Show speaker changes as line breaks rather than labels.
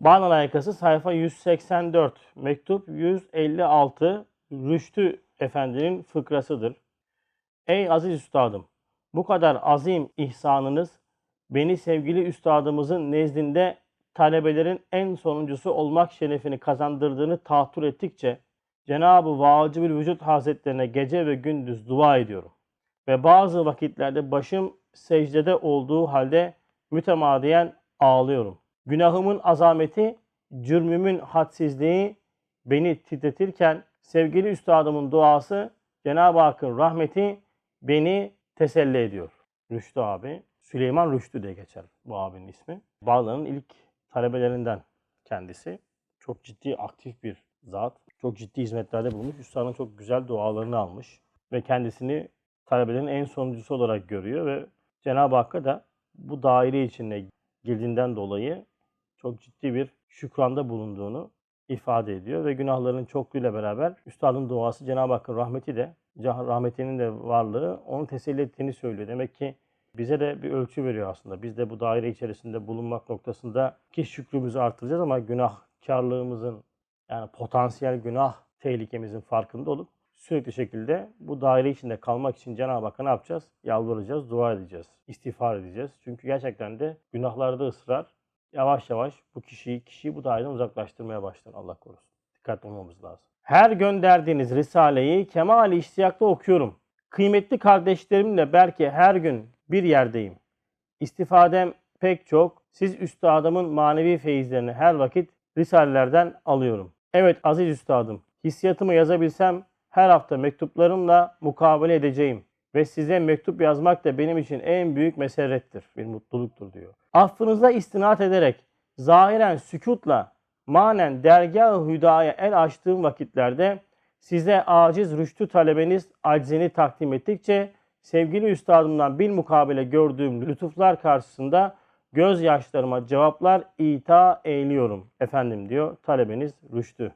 Bağla layıkası sayfa 184, mektup 156 Rüştü Efendi'nin fıkrasıdır. Ey aziz üstadım, bu kadar azim ihsanınız beni sevgili üstadımızın nezdinde talebelerin en sonuncusu olmak şerefini kazandırdığını tahattür ettikçe Cenab-ı Vacibül Vücut Hazretlerine gece ve gündüz dua ediyorum. Ve bazı vakitlerde başım secdede olduğu halde mütemadiyen ağlıyorum. Günahımın azameti, cürmümün hadsizliği beni titretirken sevgili üstadımın duası, Cenab-ı Hakk'ın rahmeti beni teselli ediyor. Rüştü abi, Süleyman Rüştü diye geçer bu abinin ismi. Bağla'nın ilk talebelerinden kendisi. Çok ciddi, aktif bir zat. Çok ciddi hizmetlerde bulunmuş. Üstadın çok güzel dualarını almış. Ve kendisini talebelerin en sonuncusu olarak görüyor ve Cenab-ı Hakk'a da bu daire içine girdiğinden dolayı çok ciddi bir şükranda bulunduğunu ifade ediyor ve günahların çokluğuyla beraber üstadın duası Cenab-ı Hakk'ın rahmeti de rahmetinin de varlığı onu teselli ettiğini söylüyor. Demek ki bize de bir ölçü veriyor aslında. Biz de bu daire içerisinde bulunmak noktasında ki şükrümüzü artıracağız ama günahkarlığımızın yani potansiyel günah tehlikemizin farkında olup sürekli şekilde bu daire içinde kalmak için Cenab-ı Hakk'a ne yapacağız? Yalvaracağız, dua edeceğiz, istiğfar edeceğiz. Çünkü gerçekten de günahlarda ısrar yavaş yavaş bu kişiyi, kişiyi bu daireden uzaklaştırmaya başlar Allah korusun. Dikkatli olmamız lazım. Her gönderdiğiniz Risale'yi kemal iştiyakla okuyorum. Kıymetli kardeşlerimle belki her gün bir yerdeyim. İstifadem pek çok. Siz üstadımın manevi feyizlerini her vakit Risalelerden alıyorum. Evet aziz üstadım, hissiyatımı yazabilsem her hafta mektuplarımla mukabele edeceğim. Ve size mektup yazmak da benim için en büyük meserrettir, bir mutluluktur diyor. Affınıza istinat ederek zahiren sükutla manen dergah-ı hüdaya el açtığım vakitlerde size aciz rüştü talebeniz aczini takdim ettikçe sevgili üstadımdan bir mukabele gördüğüm lütuflar karşısında gözyaşlarıma cevaplar ita eğiliyorum efendim diyor talebeniz Rüştü.